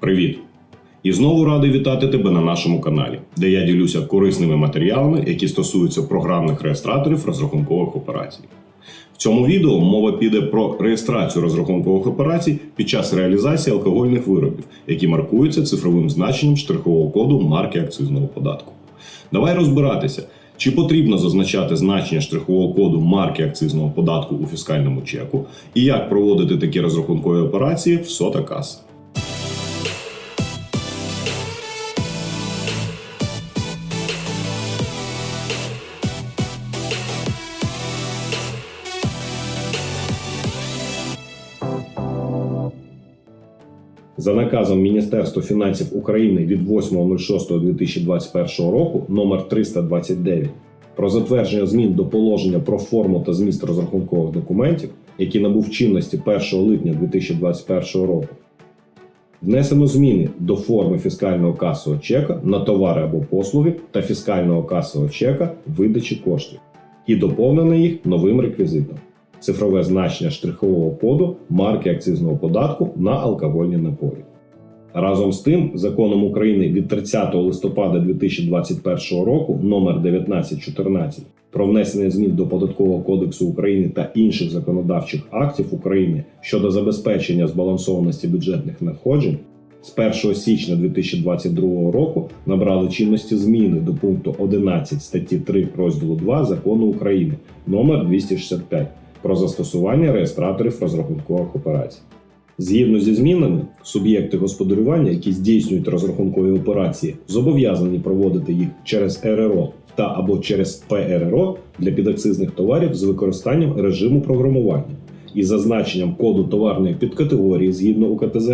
Привіт! І знову радий вітати тебе на нашому каналі, де я ділюся корисними матеріалами, які стосуються програмних реєстраторів розрахункових операцій. В цьому відео мова піде про реєстрацію розрахункових операцій під час реалізації алкогольних виробів, які маркуються цифровим значенням штрихового коду марки акцизного податку. Давай розбиратися, чи потрібно зазначати значення штрихового коду марки акцизного податку у фіскальному чеку, і як проводити такі розрахункові операції в сота. За наказом Міністерства фінансів України від 8.06.2021 року номер 329 про затвердження змін до положення про форму та зміст розрахункових документів, який набув чинності 1 липня 2021 року, внесено зміни до форми фіскального касового чека на товари або послуги та фіскального касового чека видачі коштів і доповнено їх новим реквізитом цифрове значення штрихового коду марки акцизного податку на алкогольні напої. Разом з тим, законом України від 30 листопада 2021 року номер 1914 про внесення змін до Податкового кодексу України та інших законодавчих актів України щодо забезпечення збалансованості бюджетних надходжень з 1 січня 2022 року набрали чинності зміни до пункту 11 статті 3 розділу 2 закону України номер 265 про застосування реєстраторів розрахункових операцій. Згідно зі змінами, суб'єкти господарювання, які здійснюють розрахункові операції, зобов'язані проводити їх через РРО та або через ПРРО для підакцизних товарів з використанням режиму програмування із зазначенням коду товарної підкатегорії згідно УКТЗ,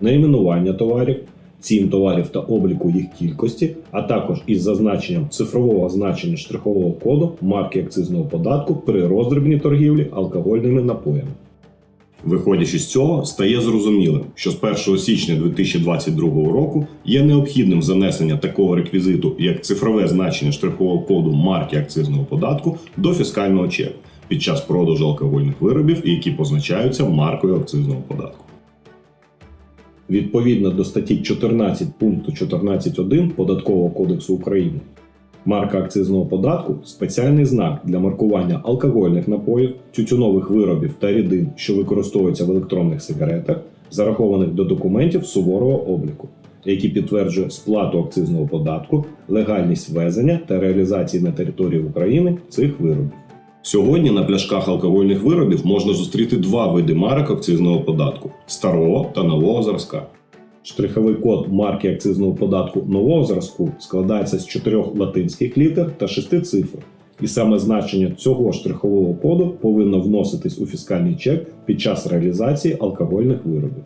найменування товарів, цін товарів та обліку їх кількості, а також із зазначенням цифрового значення штрихового коду марки акцизного податку при роздрібній торгівлі алкогольними напоями. Виходячи з цього, стає зрозумілим, що з 1 січня 2022 року є необхідним занесення такого реквізиту, як цифрове значення штрихового коду марки акцизного податку до фіскального чеку під час продажу алкогольних виробів, які позначаються маркою акцизного податку. Відповідно до статті 14 пункту 14.1 Податкового кодексу України, марка акцизного податку спеціальний знак для маркування алкогольних напоїв, тютюнових виробів та рідин, що використовуються в електронних сигаретах, зарахованих до документів суворого обліку, які підтверджує сплату акцизного податку, легальність ввезення та реалізації на території України цих виробів. Сьогодні на пляшках алкогольних виробів можна зустріти два види марок акцизного податку старого та нового зразка. Штриховий код марки акцизного податку нового зразку складається з чотирьох латинських літер та шести цифр. І саме значення цього штрихового коду повинно вноситись у фіскальний чек під час реалізації алкогольних виробів.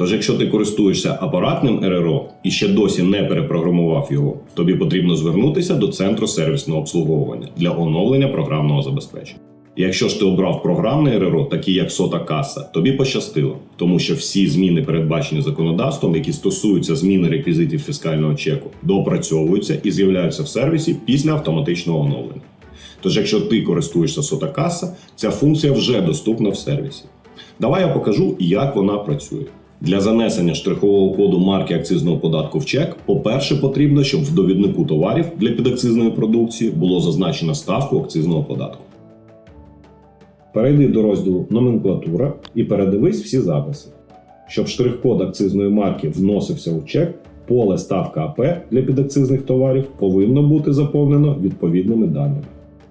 Тож, якщо ти користуєшся апаратним РРО і ще досі не перепрограмував його, тобі потрібно звернутися до центру сервісного обслуговування для оновлення програмного забезпечення. Якщо ж ти обрав програмне РРО, такі як сота каса, тобі пощастило, тому що всі зміни, передбачені законодавством, які стосуються зміни реквізитів фіскального чеку, доопрацьовуються і з'являються в сервісі після автоматичного оновлення. Тож, якщо ти користуєшся сота каса, ця функція вже доступна в сервісі. Давай я покажу, як вона працює. Для занесення штрихового коду марки акцизного податку в чек, по-перше, потрібно, щоб в довіднику товарів для підакцизної продукції було зазначено ставку акцизного податку. Перейди до розділу Номенклатура і передивись всі записи. Щоб штрих-код акцизної марки вносився у чек, поле ставка АП для підакцизних товарів повинно бути заповнено відповідними даними.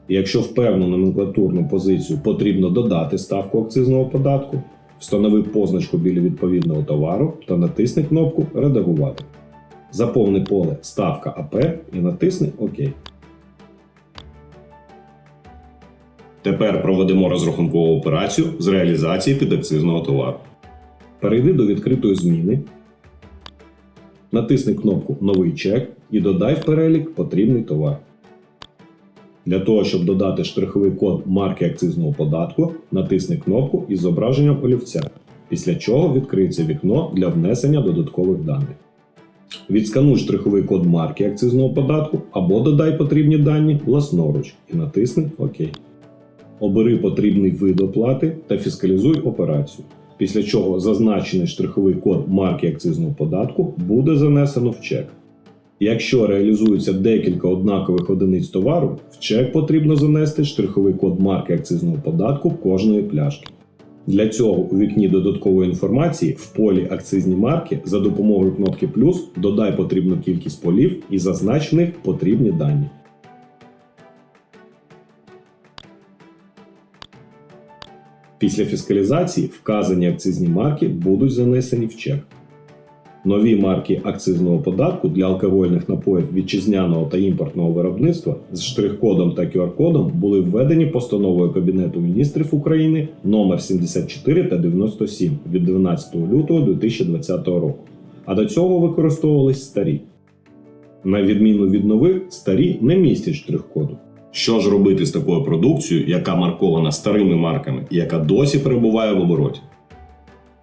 І якщо в певну номенклатурну позицію потрібно додати ставку акцизного податку, встанови позначку біля відповідного товару та натисни кнопку Редагувати. Заповни поле Ставка АП і натисни ОК. Тепер проведемо розрахункову операцію з реалізації підакцизного товару. Перейди до відкритої зміни, натисни кнопку Новий чек і додай в перелік потрібний товар. Для того, щоб додати штриховий код марки акцизного податку, натисни кнопку із зображенням олівця, після чого відкриється вікно для внесення додаткових даних. Відскануй штриховий код марки акцизного податку або додай потрібні дані власноруч і натисни ОК. Обери потрібний вид оплати та фіскалізуй операцію. після чого зазначений штриховий код марки акцизного податку буде занесено в чек. Якщо реалізується декілька однакових одиниць товару, в чек потрібно занести штриховий код марки акцизного податку кожної пляшки. Для цього у вікні додаткової інформації в полі акцизні марки за допомогою кнопки плюс додай потрібну кількість полів і зазнач в них потрібні дані. Після фіскалізації вказані акцизні марки будуть занесені в чек. Нові марки акцизного податку для алкогольних напоїв вітчизняного та імпортного виробництва з штрих-кодом та QR-кодом були введені постановою Кабінету міністрів України номер 74 та 97 від 12 лютого 2020 року. А до цього використовувались старі. На відміну від нових, старі не містять штрих-коду. Що ж робити з такою продукцією, яка маркована старими марками і яка досі перебуває в обороті?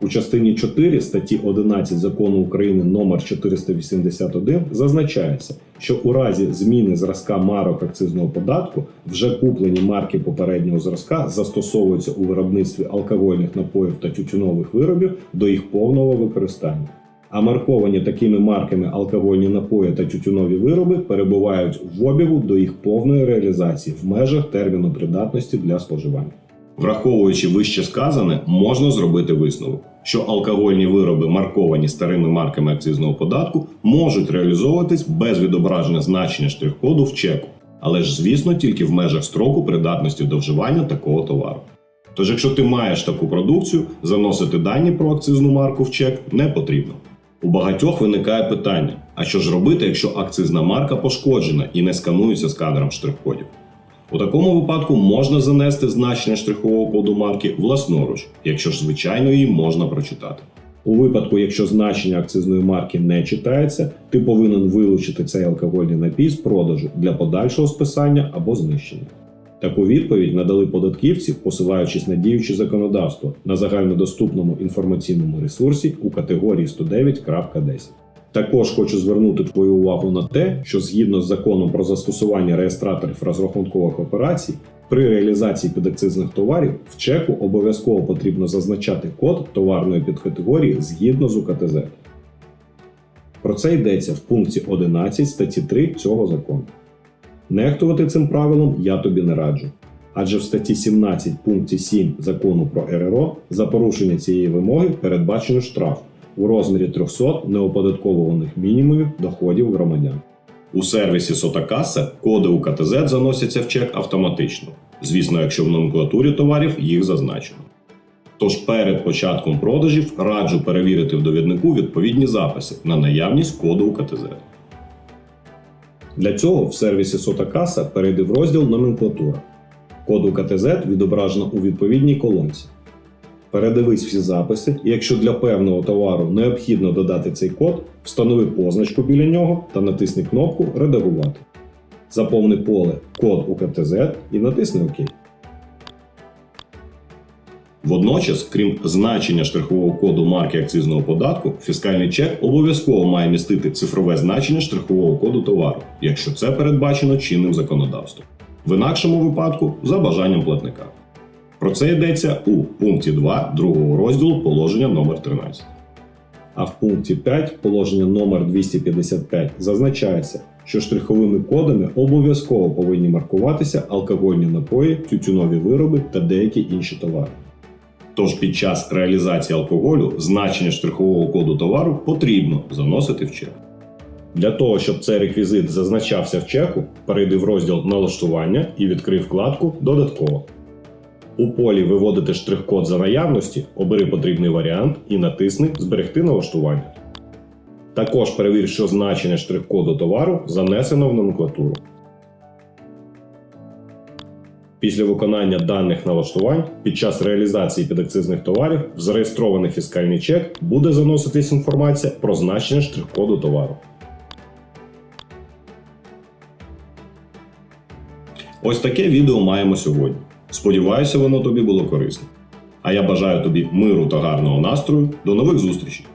У частині 4 статті 11 закону України номер 481 зазначається, що у разі зміни зразка марок акцизного податку вже куплені марки попереднього зразка застосовуються у виробництві алкогольних напоїв та тютюнових виробів до їх повного використання. А марковані такими марками алкогольні напої та тютюнові вироби перебувають в обігу до їх повної реалізації в межах терміну придатності для споживання. Враховуючи вище сказане, можна зробити висновок, що алкогольні вироби, марковані старими марками акцизного податку, можуть реалізовуватись без відображення значення штрих-коду в чеку, але ж, звісно, тільки в межах строку придатності до вживання такого товару. Тож, якщо ти маєш таку продукцію, заносити дані про акцизну марку в чек не потрібно. У багатьох виникає питання: а що ж робити, якщо акцизна марка пошкоджена і не сканується сканером штрих-кодів? У такому випадку можна занести значення штрихового коду марки власноруч, якщо ж звичайно її можна прочитати. У випадку, якщо значення акцизної марки не читається, ти повинен вилучити цей алкогольний напій з продажу для подальшого списання або знищення. Таку відповідь надали податківці, посилаючись на діюче законодавство на загальнодоступному інформаційному ресурсі у категорії 109.10. Також хочу звернути твою увагу на те, що згідно з законом про застосування реєстраторів розрахункових операцій, при реалізації підакцизних товарів в чеку обов'язково потрібно зазначати код товарної підкатегорії згідно з УКТЗ. Про це йдеться в пункті 11 статті 3 цього закону. Нехтувати цим правилом я тобі не раджу. Адже в статті 17 пункті 7 закону про РРО за порушення цієї вимоги передбачено штраф у розмірі 300 неоподатковуваних мінімумів доходів громадян. У сервісі Сотакаса коди УКТЗ заносяться в чек автоматично. Звісно, якщо в номенклатурі товарів їх зазначено. Тож перед початком продажів раджу перевірити в довіднику відповідні записи на наявність коду УКТЗ. Для цього в сервісі Сотакаса перейди в розділ Номенклатура. Код УКТЗ відображено у відповідній колонці. Передивись всі записи, і якщо для певного товару необхідно додати цей код, встанови позначку біля нього та натисни кнопку Редагувати. Заповни поле Код УКТЗ і натисни ОК. Водночас, крім значення штрихового коду марки акцизного податку, фіскальний чек обов'язково має містити цифрове значення штрихового коду товару, якщо це передбачено чинним законодавством. В інакшому випадку за бажанням платника. Про це йдеться у пункті 2 другого розділу положення номер 13. А в пункті 5 положення номер 255 зазначається, що штриховими кодами обов'язково повинні маркуватися алкогольні напої, тютюнові вироби та деякі інші товари. Тож під час реалізації алкоголю значення штрихового коду товару потрібно заносити в чек. Для того, щоб цей реквізит зазначався в чеку, перейди в розділ налаштування і відкрий вкладку Додатково. У полі Виводити штрих-код за наявності, обери потрібний варіант і натисни Зберегти налаштування. Також перевір, що значення штрих-коду товару занесено в номенклатуру. Після виконання даних налаштувань під час реалізації підакцизних товарів в зареєстрований фіскальний чек буде заноситись інформація про значення штрих-коду товару. Ось таке відео маємо сьогодні. Сподіваюся, воно тобі було корисно. А я бажаю тобі миру та гарного настрою. До нових зустрічей!